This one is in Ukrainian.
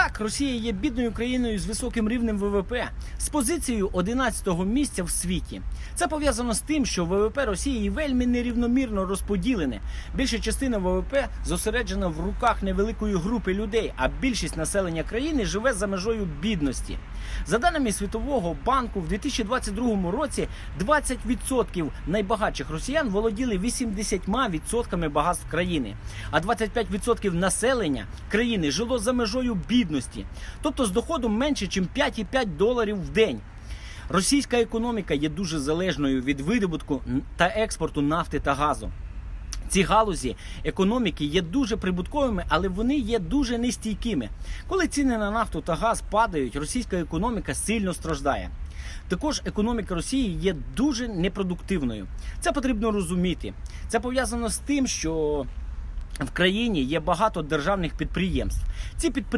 Так, Росія є бідною країною з високим рівнем ВВП з позицією 11-го місця в світі. Це пов'язано з тим, що ВВП Росії вельми нерівномірно розподілене. Більша частина ВВП зосереджена в руках невеликої групи людей, а більшість населення країни живе за межою бідності. За даними Світового банку, в 2022 році 20% найбагатших росіян володіли 80% багатств країни, а 25% населення країни жило за межою бідності, тобто з доходом менше, ніж 5,5 доларів в день. Російська економіка є дуже залежною від видобутку та експорту нафти та газу. Ці галузі економіки є дуже прибутковими, але вони є дуже нестійкими. Коли ціни на нафту та газ падають, російська економіка сильно страждає. Також економіка Росії є дуже непродуктивною. Це потрібно розуміти. Це пов'язано з тим, що в країні є багато державних підприємств. Ці підприємства